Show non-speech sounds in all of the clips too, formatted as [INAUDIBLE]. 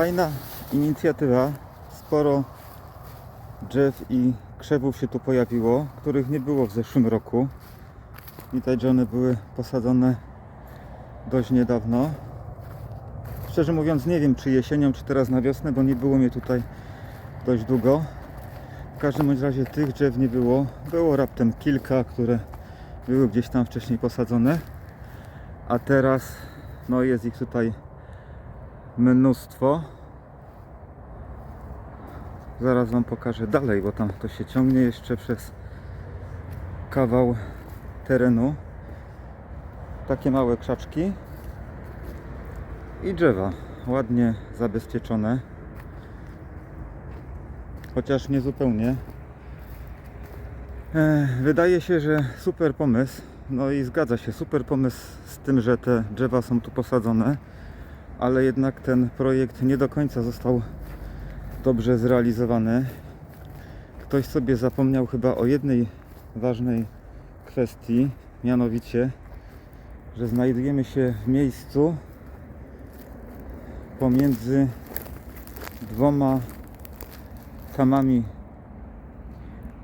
Fajna inicjatywa. Sporo drzew i krzewów się tu pojawiło, których nie było w zeszłym roku. Widać, że one były posadzone dość niedawno. Szczerze mówiąc nie wiem czy jesienią, czy teraz na wiosnę, bo nie było mnie tutaj dość długo. W każdym razie tych drzew nie było. Było raptem kilka, które były gdzieś tam wcześniej posadzone. A teraz no jest ich tutaj mnóstwo. Zaraz Wam pokażę dalej, bo tam to się ciągnie jeszcze przez kawał terenu. Takie małe krzaczki i drzewa ładnie zabezpieczone. Chociaż nie zupełnie. E, Wydaje się, że super pomysł. No i zgadza się, super pomysł z tym, że te drzewa są tu posadzone, ale jednak ten projekt nie do końca został dobrze zrealizowany. Ktoś sobie zapomniał chyba o jednej ważnej kwestii, mianowicie, że znajdujemy się w miejscu pomiędzy dwoma kamami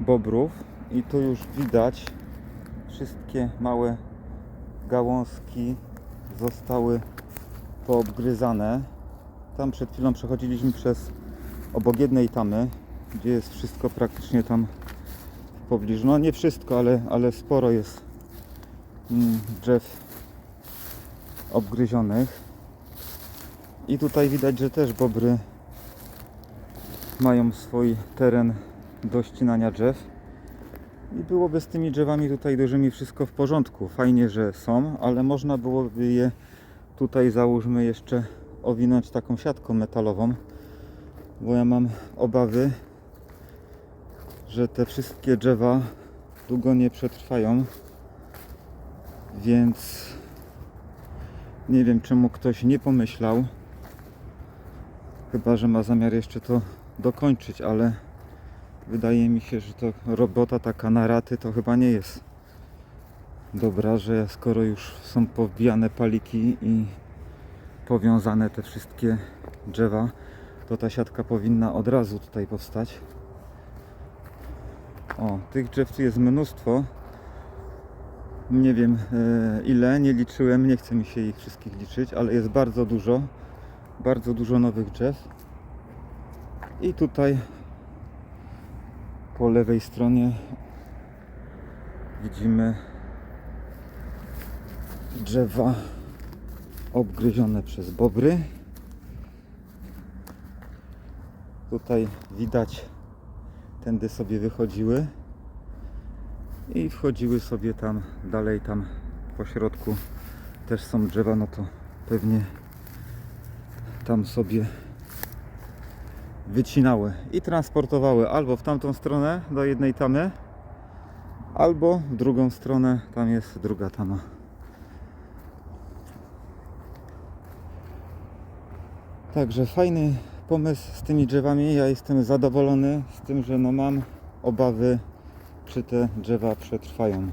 bobrów i tu już widać wszystkie małe gałązki zostały poobgryzane. Tam przed chwilą przechodziliśmy przez obok jednej tamy, gdzie jest wszystko praktycznie tam w pobliżu. No nie wszystko, ale, ale sporo jest mm, drzew obgryzionych. I tutaj widać, że też bobry mają swój teren do ścinania drzew. I byłoby z tymi drzewami tutaj dużymi wszystko w porządku. Fajnie, że są, ale można byłoby je tutaj załóżmy jeszcze owinąć taką siatką metalową, bo ja mam obawy, że te wszystkie drzewa długo nie przetrwają, więc nie wiem czemu ktoś nie pomyślał, chyba że ma zamiar jeszcze to dokończyć, ale wydaje mi się, że to robota taka na raty to chyba nie jest dobra, że skoro już są powbijane paliki i powiązane te wszystkie drzewa, to ta siatka powinna od razu tutaj powstać. O, tych drzew tu jest mnóstwo. Nie wiem e, ile, nie liczyłem, nie chce mi się ich wszystkich liczyć, ale jest bardzo dużo. Bardzo dużo nowych drzew. I tutaj po lewej stronie widzimy drzewa obgryzione przez bobry. Tutaj widać, tędy sobie wychodziły i wchodziły sobie tam dalej, tam po środku też są drzewa, no to pewnie tam sobie wycinały i transportowały albo w tamtą stronę do jednej tamy, albo w drugą stronę, tam jest druga tama. Także fajny pomysł z tymi drzewami. Ja jestem zadowolony z tym, że no mam obawy, czy te drzewa przetrwają.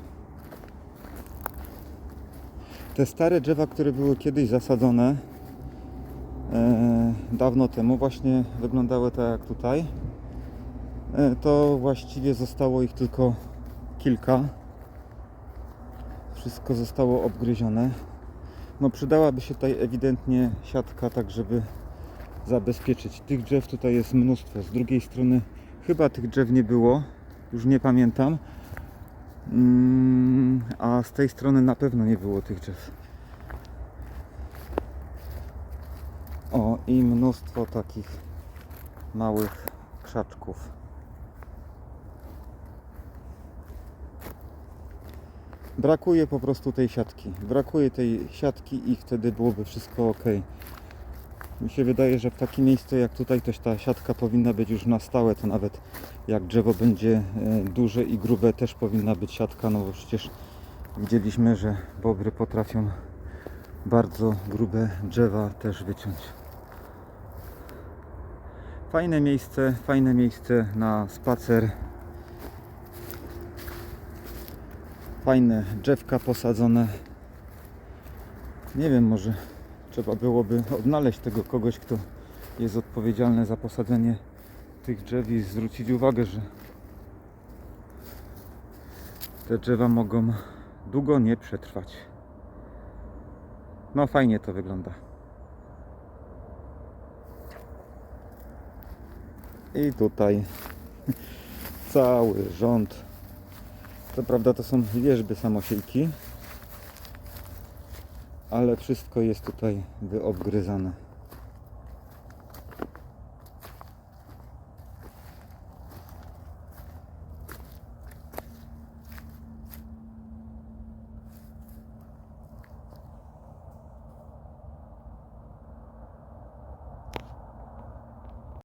Te stare drzewa, które były kiedyś zasadzone e, dawno temu, właśnie wyglądały tak jak tutaj. E, to właściwie zostało ich tylko kilka. Wszystko zostało obgryzione. No przydałaby się tutaj ewidentnie siatka, tak żeby zabezpieczyć. Tych drzew tutaj jest mnóstwo. Z drugiej strony chyba tych drzew nie było, już nie pamiętam. Mm, a z tej strony na pewno nie było tych drzew. O, i mnóstwo takich małych krzaczków. Brakuje po prostu tej siatki. Brakuje tej siatki i wtedy byłoby wszystko ok. Mi się wydaje, że w takim miejscu jak tutaj też ta siatka powinna być już na stałe, to nawet jak drzewo będzie e, duże i grube też powinna być siatka, no bo przecież widzieliśmy, że bobry potrafią bardzo grube drzewa też wyciąć. Fajne miejsce, fajne miejsce na spacer. Fajne drzewka posadzone. Nie wiem, może trzeba byłoby odnaleźć tego kogoś, kto jest odpowiedzialne za posadzenie tych drzew i zwrócić uwagę, że te drzewa mogą długo nie przetrwać. No fajnie to wygląda. I tutaj [LAUGHS] cały rząd. Co prawda to są wierzby samosiejki, ale wszystko jest tutaj wyobgryzane.